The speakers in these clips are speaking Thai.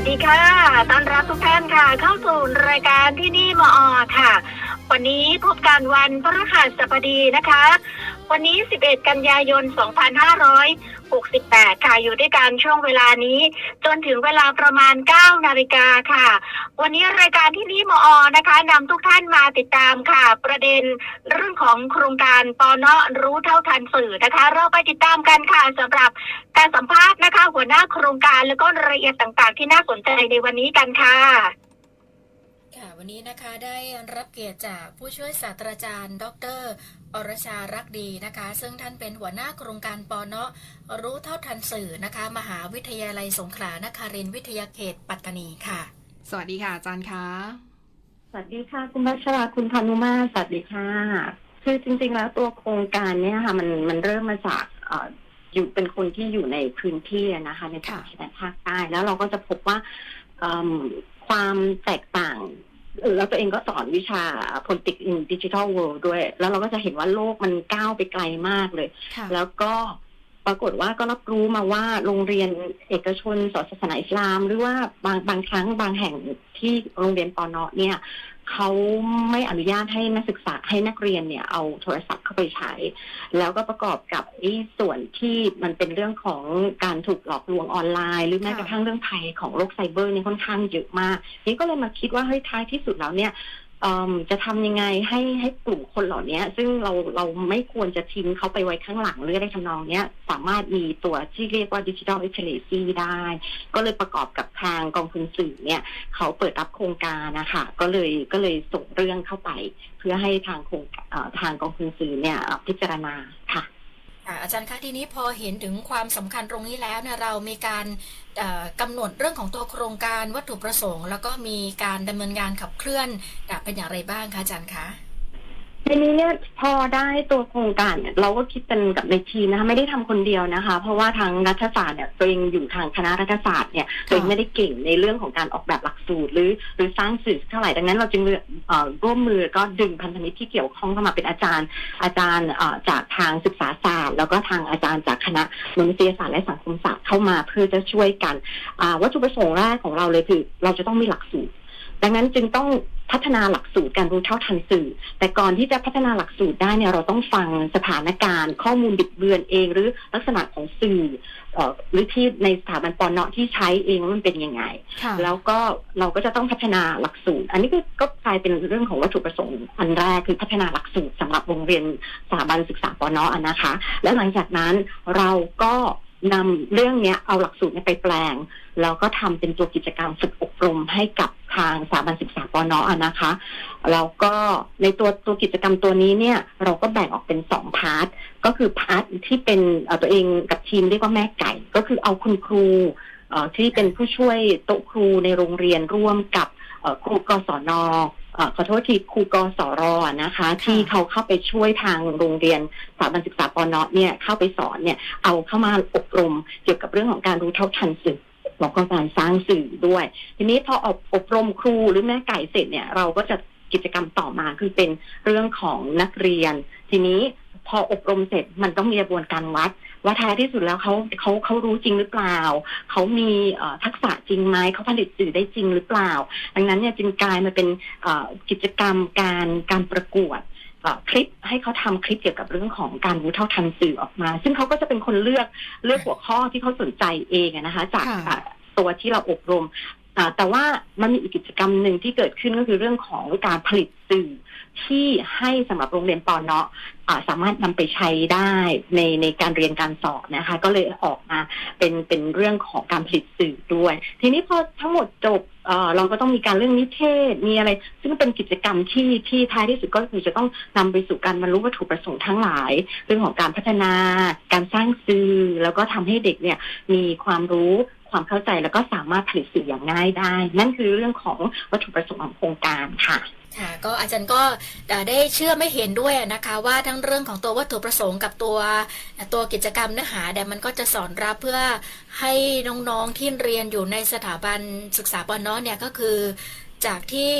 วัสดีค่ะ ต้อนรับทุกท่านค่ะ เข้าสู่รายการที่นี่มอค่ะ วันนี้พบกันวันพฤหัสบดีนะคะ วันนี้ 11 กันยายน 2568 ค่ะ อยู่ด้วยกันช่วงเวลานี้ จนถึงเวลาประมาณ 9 นาฬิกาค่ะ วันนี้รายการที่นี่มอนะคะนำทุกท่านมาติดตามค่ะ ประเด็นเรื่องของโครงการปอเนาะรู้เท่าทันสื่อนะคะ เราไปติดตามกันค่ะสำหรับการสัมภาษณ์นะคะ หัวหน้าโครงการแล้วก็รายละเอียดต่างๆ ที่น่าสนใจในวันนี้กันค่ะค่ะวันนี้นะคะได้รับเกียรติจากผู้ช่วยศาสตราจารย์ ดร อรชารักดีนะคะ ซึ่งท่านเป็นหัวหน้าโครงการปอเนาะรู้เท่าทันสื่อนะคะ มหาวิทยาลัยสงขลานครินทร์วิทยาเขตปัตตานีค่ะ สวัสดีค่ะอาจารย์คะสวัสดีค่ะ คุณพัชราคุณพานุมาสวัสดีค่ะ คือจริงๆแล้วตัวโครงการเนี่ยค่ะมันมันเริ่มมาจากเอ่ออยู่เป็นคนที่อยู่ในพื้นที่อะนะคะ ในจังหวัดชายแดนภาคใต้แล้วเราก็จะพบว่าเอิ่มความแตกต่างเอ่อแล้วตัวเองก็สอนวิชา politics in digital world ด้วย แล้วเราก็จะเห็นว่าโลกมันก้าวไปไกลมากเลยค่ะแล้วก็ ปรากฏว่าก็รับรู้มาว่าโรงเรียนเอกชนสอนศาสนาอิสลาม หรือว่าบางบางครั้งบางแห่งที่โรงเรียนปอนเนาะเนี่ยเขาไม่อนุญาตให้นักศึกษาให้นักเรียนเนี่ยเอาโทรศัพท์เข้าไปใช้ แล้วก็ประกอบกับไอ้ส่วนที่มันเป็นเรื่องของการถูกหลอกลวงออนไลน์ หรือแม้กระทั่งเรื่องภัยของโลกไซเบอร์นี่ค่อนข้างเยอะมากนี่ก็เลยมาคิดว่าเฮ้ยท้ายที่สุดแล้วเนี่ย จะทำยังไงให้ให้กลุ่มคนเหล่านี้ซึ่งเราเราไม่ควรจะทิ้งเขาไปไว้ข้างหลังหรืออะไรทำนองเนี้ย สามารถมีตัวที่เรียกว่าดิจิทัล l ิ t เลซีได้ ก็เลยประกอบกับทางกองทุนสื่อเนี่ยเขาเปิดรับโครงการนะคะก็เลยก็เลยส่งเรื่องเข้าไป เพื่อให้ทางโครงทางกองทุนสื่อเนี่ยพิจารณาค่ะ อาจารย์คะทีนี้พอเห็นถึงความสำคัญตรงนี้แล้วเนี่ยเรามีการเอ่อกำหนดเรื่องของตัวโครงการวัตถุประสงค์ แล้วก็มีการดำเนินงานขับเคลื่อนเป็นอย่างไรบ้างคะอาจารย์คะ ทีนี้เนี่ยพอได้ตัวโครงการเนี่ยเราก็คิดกันกับในทีมนะคะไม่ได้ทำคนเดียวนะคะ เพราะว่าทางรัฐศาสตร์เนี่ยตัวเองอยู่ทางคณะรัฐศาสตร์เนี่ยตัวเองไม่ได้เก่งในเรื่องของการออกแบบหลักสูตร หรือหรือสร้างสื่อเท่าไหร่ดังนั้น เราจึงร่วมมือก็ดึงพันธมิตรที่เกี่ยวข้องเข้ามาเป็นอาจารย์ อาจารย์จากทางศึกษาศาสตร์ แล้วก็ทางอาจารย์จากคณะมนุษยศาสตร์และสังคมศาสตร์เข้ามาเพื่อจะช่วยกันวัตถุประสงค์แรกของเราเลยคือ เราจะต้องมีหลักสูตร ดังนั้นจึงต้องพัฒนาหลักสูตรการรู้เท่าทันสื่อ แต่ก่อนที่จะพัฒนาหลักสูตรได้เนี่ยเราต้องฟังสถานการณ์ ข้อมูลบิดเบือนเอง หรือลักษณะของสื่อเอ่อหรือที่ในสถาบันปอนเนาะที่ใช้เองว่ามันเป็นยังไงค่ะแล้วก็เราก็จะต้องพัฒนาหลักสูตร อันนี้ก็ก็กลายเป็นเรื่องของวัตถุประสงค์อันแรกคือพัฒนาหลักสูตรสำหรับโรงเรียนสถาบันศึกษาปอนอะนะคะ แล้วหลังจากนั้นเราก็ นำเรื่องนี้เอาหลักสูตรไปแปลง แล้วก็ทำเป็นตัวกิจกรรมฝึกอบรมให้กับทางสถาบันศึกษาปอนอะนะคะแล้วก็ในตัวตัวกิจกรรมตัวนี้เนี่ย เราก็แบ่งออกเป็นสองพาร์ทก็คือพาร์ทที่เป็นตัวเองกับทีมเรียกว่าแม่ไก่ ก็คือเอาคุณครูที่เป็นผู้ช่วยโต๊ะครูในโรงเรียนร่วมกับครูกศน อ่อขอโทษทีครูกศรนะคะ ที่เขาเข้าไปช่วยทางโรงเรียนสถาบันศึกษาปนเนี่ยเข้าไปสอนเนี่ยเอาเข้ามาอบรมเกี่ยวกับเรื่องของการรู้เท่าทันสื่อแล้วก็การสร้างสื่อด้วย ทีนี้พออบอบรมครูหรือแม่ไก่เสร็จเนี่ยเราก็จะกิจกรรมต่อมาคือเป็นเรื่องของนักเรียน ทีนี้พออบรมเสร็จมันต้องมีกระบวนการวัด ว่าท้ายที่สุดแล้วเขาเขาเขารู้จริงหรือเปล่า เขามีเอ่อทักษะจริงไหมเขาผลิตสื่อได้จริงหรือเปล่า ดังนั้นเนี่ยจึงกลายมาเป็นเอ่อกิจกรรมการการประกวดเอ่อคลิปให้เขาทำคลิปเกี่ยวกับเรื่องของการรู้เท่าทันสื่อออกมา ซึ่งเขาก็จะเป็นคนเลือกเลือกหัวข้อที่เขาสนใจเองอะนะคะ จากค่ะอะตัวที่เราอบรมอ่า แต่ว่ามันมีอีกกิจกรรมหนึ่งที่เกิดขึ้นก็คือเรื่องของการผลิตสื่อที่ให้สำหรับโรงเรียนปอนเนาะสามารถนำไปใช้ได้ในในการเรียนการสอนนะคะ ก็เลยออกมาเป็นเป็นเรื่องของการผลิตสื่อด้วย ทีนี้พอทั้งหมดจบเราก็ต้องมีการเรื่องนิเทศ มีอะไร ซึ่งเป็นกิจกรรมที่ที่ท้ายที่สุดก็คือจะต้องนำไปสู่การบรรลุวัตถุประสงค์ทั้งหลาย เรื่องของการพัฒนา การสร้างสื่อ แล้วก็ทำให้เด็กเนี่ยมีความรู้ ความเข้าใจแล้วก็สามารถผลิตสื่ออย่างง่ายได้ นั่นคือเรื่องของวัตถุประสงค์ของโครงการค่ะค่ะก็อาจารย์ก็ได้เชื่อไม่เห็นด้วยนะคะ ว่าทั้งเรื่องของตัววัตถุประสงค์กับตัวตัวกิจกรรมเนื้อหาเนี่ยมันก็จะสอนรับเพื่อให้น้องๆที่เรียนอยู่ในสถาบันศึกษาปนเนี่ยก็คือจากที่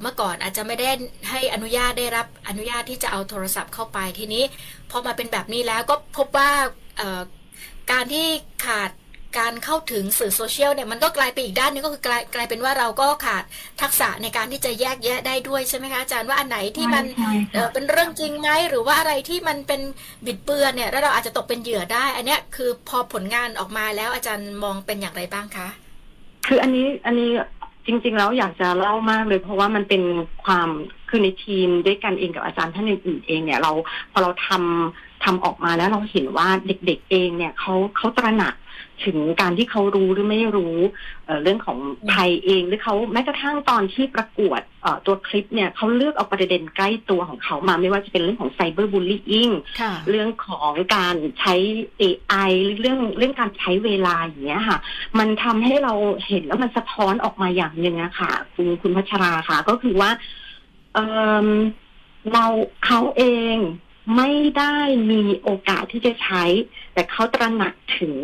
เมื่อก่อนอาจจะไม่ได้ให้อนุญาตได้รับอนุญาตที่จะเอาโทรศัพท์เข้าไปทีนี้พอมาเป็นแบบนี้แล้วก็พบว่าการที่ขาด การเข้าถึงสื่อโซเชียลเนี่ยมันก็กลายเป็นอีกด้านหนึงก็คือกลายกลายเป็นว่าเราก็ขาดทักษะในการที่จะแยกแยะได้ด้วยใช่ไหมคะอาจารย์ว่าอันไหนที่มันใช่เอ่อเป็นเรื่องจริงไหมหรือว่าอะไรที่มันเป็นบิดเบือนเนี่ยแล้วเราอาจจะตกเป็นเหยื่อได้ อันเนี้ยคือพอผลงานออกมาแล้วอาจารย์มองเป็นอย่างไรบ้างคะคืออันนี้อันนี้จริง ๆ แล้วอยากจะเล่ามากเลย เพราะว่ามันเป็นความคือในทีมด้วยกันเองกับอาจารย์ท่านอื่นๆเองเนี่ยเราพอเราทำทำออกมาแล้วเราเห็นว่าเด็ก ๆ เองเนี่ยเขาเขาตระหนัก ถึงการที่เขารู้หรือไม่รู้เอ่อเรื่องของภัยเองหรือเขาแม้กระทั่งตอนที่ประกวดเอ่อตัวคลิปเนี่ยเขาเลือกเอาประเด็นใกล้ตัวของเขามาไม่ว่าจะเป็นเรื่องของไซเบอร์บูลลี่ค่ะเรื่องของการใช้ AI หรือเรื่องเรื่องการใช้เวลาอย่างเงี้ยค่ะ มันทำให้เราเห็นแล้วมันสะท้อนออกมาอย่างหนึ่งอะค่ะ คุณคุณพัชราค่ะ ก็คือว่าเออเราเขาเอง ไม่ได้มีโอกาสที่จะใช้ แต่เขาตระหนักถึง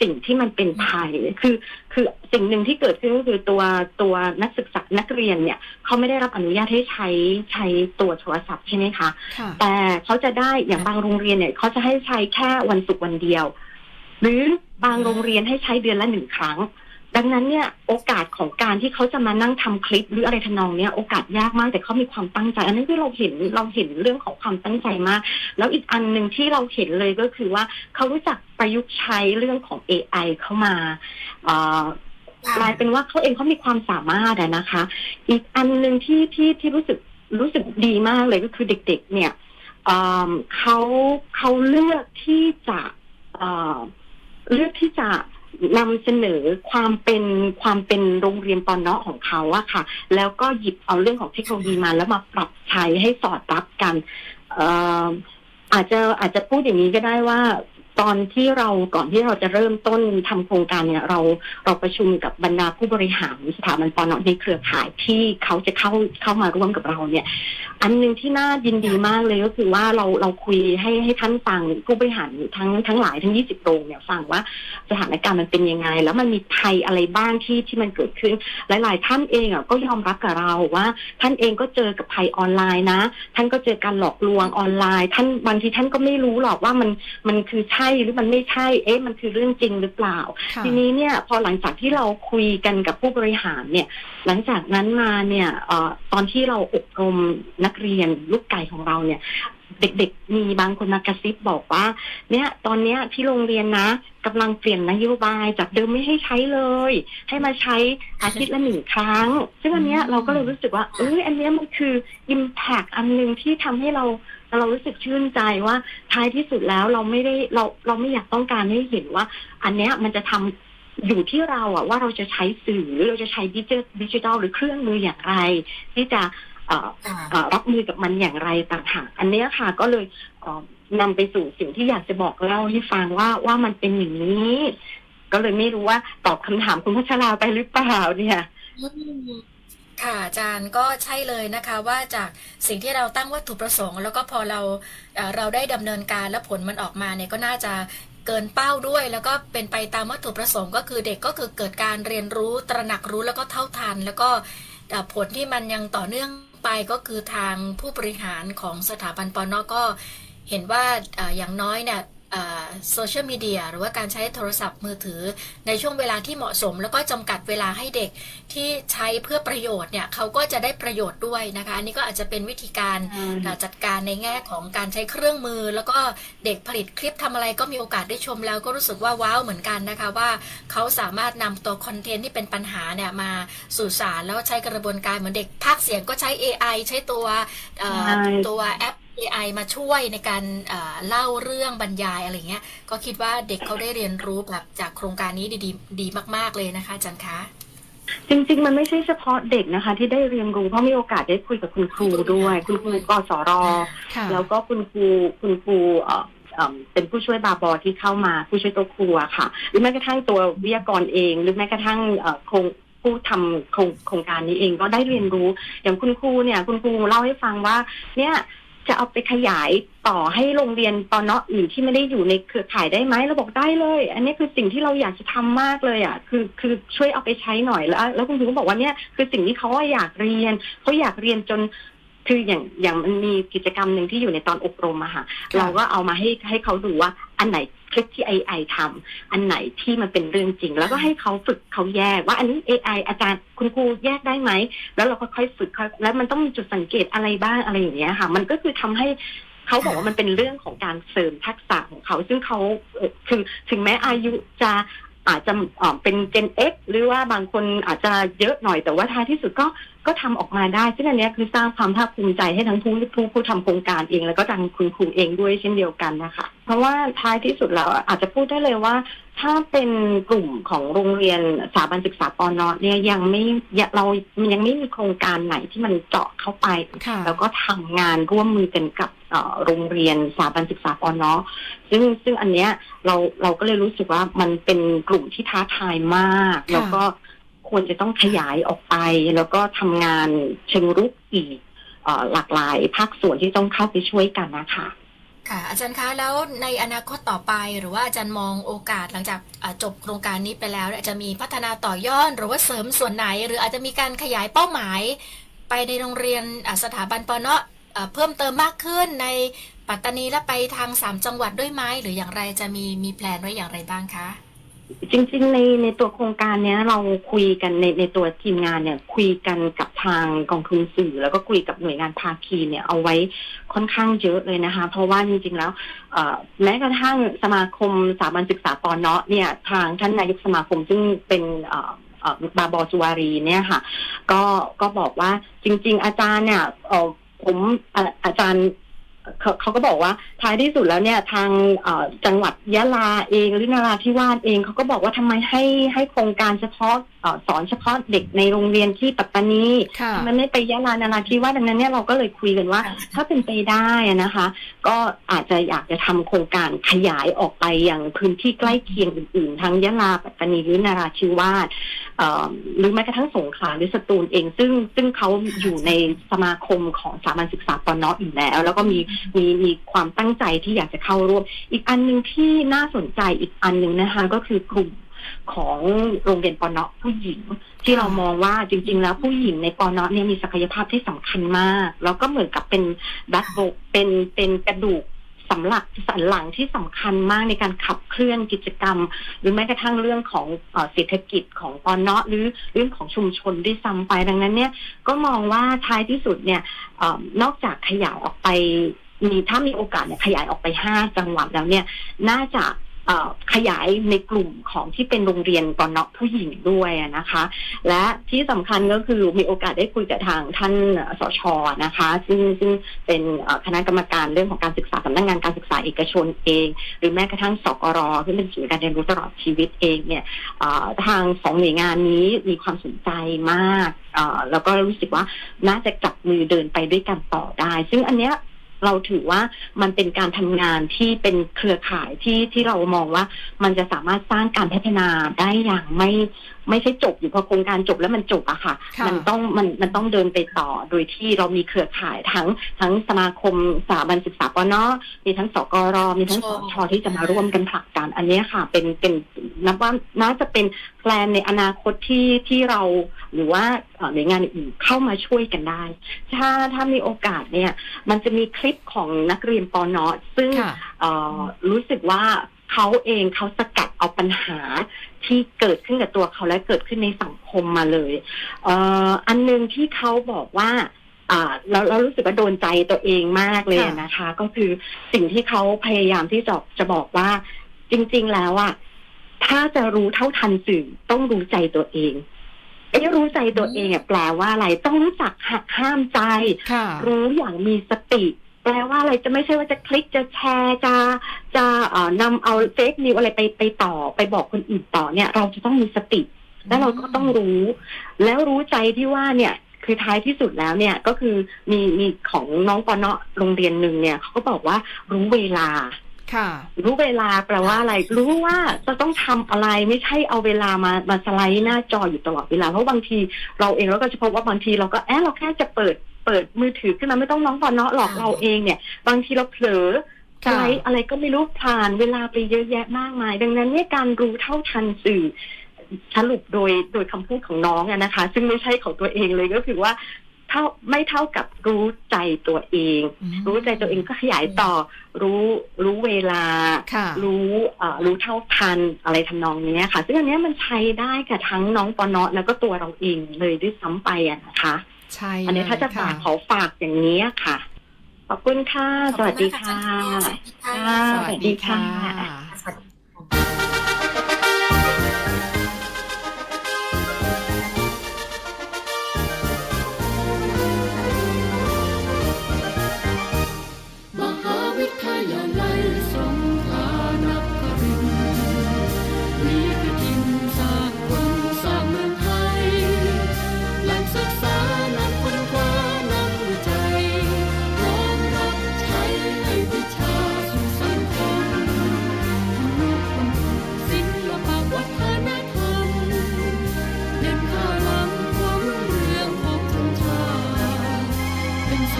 สิ่งที่มันเป็นภัยคือ คือสิ่งหนึ่งที่เกิดขึ้นก็คือตัวตัวนักศึกษานักเรียนเนี่ยเขาไม่ได้รับอนุญาตให้ใช้ใช้ตัวโทรศัพท์ใช่ไหมคะค่ะแต่เขาจะได้อย่างบางโรงเรียนเนี่ยเขาจะให้ใช้แค่วันศุกร์วันเดียว หรือบางโรงเรียนให้ใช้เดือนละหนึ่งครั้ง ดังนั้นเนี่ยโอกาสของการที่เขาจะมานั่งทำคลิปหรืออะไรทนองเนี้ยโอกาสยากมากแต่เขามีความตั้งใจ อันนี้คือเราเห็นเราเห็นเรื่องของความตั้งใจมาก แล้วอีกอันหนึ่งที่เราเห็นเลยก็คือว่าเขารู้จักประยุกต์ใช้เรื่องของ AI เข้ามาเกลายเป็นว่าเขาเองเขามีความสามารถนะคะ อีกอันหนึ่งที่ที่ที่รู้สึกรู้สึกดีมากเลยก็คือเด็ก ๆ เนี่ยเขาเขาเลือกที่จะเเลือกที่จะ นำเสนอความเป็นความเป็นโรงเรียนปอนเนาะของเขาอะค่ะ แล้วก็หยิบเอาเรื่องของเทคโนโลยีมาแล้วมาปรับใช้ให้สอดรับกันเอ่ออาจจะอาจจะพูดอย่างนี้ก็ได้ว่า ตอนที่เราก่อนที่เราจะเริ่มต้นทำโครงการเนี่ยเราเราประชุมกับบรรดาผู้บริหารสถาบันปอนอในเครือข่ายที่เขาจะเข้าเข้ามาร่วมกับเราเนี่ย อันหนึ่งที่น่ายินดีมากเลยก็คือว่าเราเราคุยให้ให้ท่านฟังผู้บริหารทั้งทั้งหลายทั้ง 20 โรงเนี่ยฟังว่าสถานการณ์มันเป็นยังไง แล้วมันมีภัยอะไรบ้างที่ที่มันเกิดขึ้น หลาย ๆ ท่านเองอะก็ยอมรับกับเราว่า ท่านเองก็เจอกับภัยออนไลน์นะ ท่านก็เจอการหลอกลวงออนไลน์ ท่านบางทีท่านก็ไม่รู้หรอกว่ามันมันคือใช่หรือมันไม่ใช่ เอ๊ะมันคือเรื่องจริงหรือเปล่าค่ะทีนี้เนี่ยพอหลังจากที่เราคุยกันกับผู้บริหารเนี่ย หลังจากนั้นมาเนี่ยเออตอนที่เราอบรมนักเรียนลูกไก่ของเราเนี่ยเด็กๆ มีบางคนมากระซิบบอกว่า เนี่ย ตอนเนี้ยที่โรงเรียนนะกำลังเปลี่ยนนโยบายจากเดิมไม่ให้ใช้เลย ให้มาใช้อาทิตย์ละหนึ่งครั้ง ซึ่งอันเนี้ยเราก็เลยรู้สึกว่า เอ้ยอันเนี้ยมันคือ impact อันหนึ่งที่ทำให้เรา เรารู้สึกชื่นใจว่าท้ายที่สุดแล้วเราไม่ได้เราเราไม่อยากต้องการให้เห็นว่า อันเนี้ยมันจะทำอยู่ที่เราอะว่าเราจะใช้สื่อหรือเราจะใช้ดิจิดิจิทัลหรือเครื่องมืออย่างไร ที่จะเอ่อค่ะเอ่อรับมือกับมันอย่างไรต่างหากอันเนี้ยค่ะก็เลยเอ่อนำไปสู่สิ่งที่อยากจะบอกเล่าให้ฟังว่าว่ามันเป็นอย่างนี้ ก็เลยไม่รู้ว่าตอบคำถามคุณพัชราไปหรือเปล่าเนี่ย ค่ะอาจารย์ก็ใช่เลยนะคะว่าจากสิ่งที่เราตั้งวัตถุประสงค์ แล้วก็พอเราเอ่อเราได้ดำเนินการและผลมันออกมาเนี่ยก็น่าจะเกินเป้าด้วย แล้วก็เป็นไปตามวัตถุประสงค์ก็คือเด็กก็คือเกิดการเรียนรู้ตระหนักรู้แล้วก็เท่าทัน แล้วก็เอ่อผลที่มันยังต่อเนื่องไปก็คือทางผู้บริหารของสถาบันปอนอก็เห็นว่าเอ่ออย่างน้อยเนี่ย โซเชียลมีเดียหรือว่าการใช้โทรศัพท์มือถือ ในช่วงเวลาที่เหมาะสม แล้วก็จำกัดเวลาให้เด็กที่ใช้เพื่อประโยชน์เนี่ยเขาก็จะได้ประโยชน์ด้วยนะคะอันนี้ก็อาจจะเป็นวิธีการอ่าจัดการในแง่ของการใช้เครื่องมือ แล้วก็เด็กผลิตคลิปทำอะไรก็มีโอกาสได้ชมแล้วก็รู้สึกว่าว้าวเหมือนกันนะคะว่าเขาสามารถนำตัวคอนเทนต์ที่เป็นปัญหาเนี่ยมาสู่สารแล้วใช้กระบวนการเหมือนเด็กภาคเสียงก็ใช้ AI ใช้ตัวเอ่อใช่ตัวแอป AI มาช่วยในการเอ่อเล่าเรื่องบรรยายอะไรเงี้ย ก็คิดว่าเด็กเขาได้เรียนรู้แบบจากโครงการนี้ดีๆดีมาก ๆเลยนะคะอาจันคะจริงๆ มันไม่ใช่เฉพาะเด็กนะคะ ที่ได้เรียนรู้เพราะมีโอกาสได้คุยกับคุณครูด้วย คุณครูกศรค่ะแล้วก็คุณครูคุณครูเอ่อเอิ่มเป็นผู้ช่วยบาบอที่เข้ามาผู้ช่วยตัวครูอะค่ะ หรือแม้กระทั่งตัววิทยากรเอง หรือแม้กระทั่งเอ่อโครงผู้ทำโครงโครงการนี้เองก็ได้เรียนรู้ อย่างคุณครูเนี่ย คุณครูเล่าให้ฟังว่า เนี่ย จะเอาไปขยายต่อให้โรงเรียนตอนเนาะอื่นที่ไม่ได้อยู่ในเครือข่ายได้ไหมเราบอกได้เลย อันนี้คือสิ่งที่เราอยากจะทำมากเลยอะคือคือช่วยเอาไปใช้หน่อยแล้ว แล้วคุณครูก็บอกว่าเนี่ยคือสิ่งที่เขาอยากเรียนเขาอยากเรียนจน คืออย่างอย่างมันมีกิจกรรมหนึ่งที่อยู่ในตอนอบรมอะค่ะ เราก็เอามาให้ให้เขาดูว่าอันไหนคลิปที่ AI ทำอันไหนที่มันเป็นเรื่องจริง แล้วก็ให้เขาฝึกเขาแยก ว่าอันนี้ AI อาจารย์คุณครูแยกได้ไหม แล้วเราก็ค่อยฝึกเขาแล้วมันต้องมีจุดสังเกตอะไรบ้างอะไรอย่างเงี้ยค่ะ มันก็คือทำให้เขาบอกว่ามันเป็นเรื่องของการเสริมทักษะของเขา ซึ่งเขาเอ่อคือถึงแม้อายุจะอาจจะเอ่อเป็น Gen X หรือว่าบางคนอาจจะเยอะหน่อยแต่ว่าท้ายที่สุดก็ก็ทำออกมาได้ซึ่งอันเนี้ยคือสร้างความภาคภูมิใจให้ทั้งผู้ผู้ผู้ทำโครงการเอง แล้วก็ทางคุณครูเองด้วยเช่นเดียวกันนะคะ เพราะว่าท้ายที่สุดแล้วอาจจะพูดได้เลยว่า ถ้าเป็นกลุ่มของโรงเรียนสถาบันศึกษาปอนอเนี่ยยังไม่ยังเรายังไม่มีโครงการไหนที่มันเจาะเข้าไปค่ะแล้วก็ทำงานร่วมมือกันกับเอ่อโรงเรียนสถาบันศึกษาปอนอซึ่งซึ่งอันเนี้ยเราเราก็เลยรู้สึกว่ามันเป็นกลุ่มที่ท้าทายมากค่ะแล้วก็ ควรจะต้องขยายออกไป แล้วก็ทำงานเชิงรุกอีกหลากหลายภาคส่วนที่ต้องเข้าไปช่วยกันนะคะค่ะ อาจารย์คะแล้วในอนาคตต่อไปหรือว่าอาจารย์มองโอกาสหลังจากจบโครงการนี้ไปแล้วจะมีพัฒนาต่อยอดหรือว่าเสริมส่วนไหน หรืออาจจะมีการขยายเป้าหมาย ไปในโรงเรียนสถาบันปนเนาะอ่าเพิ่มเติมมากขึ้นในปัตตานีและไปทางสามจังหวัดด้วยไหมหรืออย่างไรจะมีมีแพลนไว้อย่างไรบ้างคะ จริง ๆ ในในตัวโครงการเนี้ยเราคุยกันในในตัวทีมงานเนี่ย คุยกันกับทางกองทุนสื่อ แล้วก็คุยกับหน่วยงานภาคีเนี่ยเอาไว้ค่อนข้างเยอะเลยนะคะ เพราะว่าจริง ๆ แล้วแม้กระทั่งสมาคมสถาบันศึกษาปอนเนาะเนี่ย ทางท่านนายกสมาคมซึ่งเป็นบาบอสุวารีเนี่ยค่ะ ก็ก็บอกว่าจริง ๆ อาจารย์เนี่ยผมออาจารย์ เขาเขาก็บอกว่าท้ายที่สุดแล้วเนี่ยทางเอ่อจังหวัดยะลาเองหรือนราธิวาสเองเขาก็บอกว่าทำไมให้ให้โครงการเฉพาะเอ่อสอนเฉพาะเด็กในโรงเรียนที่ปัตตานีค่ะทำไมไม่ไปยะลานราธิวาสดังนั้นเนี่ยเราก็เลยคุยกันว่า ถ้าเป็นไปได้อะนะคะ ก็อาจจะอยากจะทำโครงการขยายออกไปอย่างพื้นที่ใกล้เคียงอื่นๆ ทั้งยะลาปัตตานีหรือนราธิวาสเอ่อ หรือแม้กระทั่งสงขลาหรือสตูลเอง ซึ่งซึ่งเขาอยู่ในสมาคมของสถาบันศึกษาปอนออยู่แล้ว แล้วก็มีมีมีความตั้งใจที่อยากจะเข้าร่วม อีกอันหนึ่งที่น่าสนใจอีกอันหนึ่งนะคะก็คือกลุ่มของโรงเรียนปอนอผู้หญิง ที่เรามองว่าจริง ๆ แล้วผู้หญิงในปอนอเนี่ยมีศักยภาพที่สำคัญมาก แล้วก็เหมือนกับเป็นแบ็คโบเป็นเป็นกระดูก สำหรับสันหลังที่สำคัญมากในการขับเคลื่อนกิจกรรม หรือแม้กระทั่งเรื่องของเศรษฐกิจของปอนเนาะหรือเรื่องของชุมชนด้วยซ้าไปดังนั้นเนี่ยก็มองว่าท้ายที่สุดเนี่ยอนอกจากขยายออกไปมีถ้ามีโอกาสเนี่ยขยายออกไปห้าจังหวัดแล้วเนี่ย น่าจะ ขยายในกลุ่มของที่เป็นโรงเรียนปอนนอผู้หญิงด้วยนะคะ และที่สำคัญก็คือมีโอกาสได้คุยกับทางท่านสชนะคะ ซึ่งซึ่งเป็นคณะกรรมการเรื่องของการศึกษาสำนักงานการศึกษาเอกชนเอง หรือแม้กระทั่งสกรซึ่งเป็นศูนย์การเรียนรู้ตลอดชีวิตเองเนี่ยทางสองหน่วยงานนี้มีความสนใจมากแล้วก็รู้สึกว่าน่าจะจับมือเดินไปด้วยกันต่อได้ ซึ่งอันเนี้ย เราถือว่ามันเป็นการทำงานที่เป็นเครือข่ายที่ที่เรามองว่ามันจะสามารถสร้างการพัฒนาได้อย่างไม่ไม่ใช่จบอยู่พอโครงการจบแล้วมันจบอะค่ะค่ะ มันต้องมันมันต้องเดินไปต่อโดยที่เรามีเครือข่ายทั้งทั้งสมาคมสถาบันศึกษาปนมีทั้งสกรมีทั้งสชที่จะมาร่วมกันผลักดันอันเนี้ยค่ะ เป็นเป็นนับว่าน่าจะเป็นแพลนในอนาคตที่ที่เรา หรือว่าเอ่อหน่วยงานอื่นเข้ามาช่วยกันได้ ถ้าถ้ามีโอกาสเนี่ย มันจะมีคลิปของนักเรียนปอนอซึ่งค่ะเอ่อรู้สึกว่าเขาเองเขาสกัดเอาปัญหาที่เกิดขึ้นกับตัวเขาและเกิดขึ้นในสังคมมาเลยเอ่ออันหนึงที่เขาบอกว่าอ่าเราเรารู้สึกว่าโดนใจตัวเองมากเลยอะนะคะ ก็คือสิ่งที่เขาพยายามที่จะจะบอกว่าจริง ๆ แล้วอะถ้าจะรู้เท่าทันสื่อต้องรู้ใจตัวเอง ไอ้รู้ใจตัวเองอะแปลว่าอะไรต้องรู้จักหักห้ามใจค่ะรู้อย่างมีสติ แปลว่าอะไรจะไม่ใช่ว่าจะคลิกจะแชร์จะจะเอ่อนำเอาเฟกนิวอะไรไปไปต่อ ไปบอกคนอื่นต่อเนี่ย เราจะต้องมีสติ แล้วเราก็ต้องรู้ แล้วรู้ใจที่ว่าเนี่ยคือท้ายที่สุดแล้วเนี่ยก็คือมีมีของน้องปอเนาะโรงเรียนหนึ่งเนี่ยเขาก็บอกว่ารู้เวลาค่ะ รู้เวลาแปลว่าอะไร รู้ว่าจะต้องทำอะไรไม่ใช่เอาเวลามามาสไลด์หน้าจออยู่ตลอดเวลาเพราะบางทีเราเองเราก็จะพบว่าบางทีเราก็แอบเราแค่จะเปิดเปิดมือถือขึ้นมาไม่ต้องน้องปอนเนาะหรอกค่ะเราเองเนี่ย บางทีเราเผลอสค่ะไลด์อะไรก็ไม่รู้ผ่านเวลาไปเยอะแยะมากมาย ดังนั้นเนี่ยการรู้เท่าทันสื่อสรุปโดยโดยคำพูดของน้องอะนะคะ ซึ่งไม่ใช่ของตัวเองเลยก็คือว่า เท่าไม่เท่ากับรู้ใจตัวเองอืมรู้ใจตัวเองก็ขยายต่อ รู้รู้เวลาค่ะรู้เอ่อรู้เท่าทันอะไรทำนองเนี้ยค่ะ ซึ่งอันเนี้ยมันใช้ได้กับทั้งน้องปอนอแล้วก็ตัวเราเองเลยด้วยซ้ำไปอะนะคะ ใช่ อันนี้ถ้าจะเลยฝากค่ขอฝากอย่างนี้ยค่ะ ขอบคุณค่ะขอบสวัสดีมากค่ะอาจารย์สวัสดีค่ะค่ะ สวัสดีค่ะ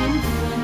Jim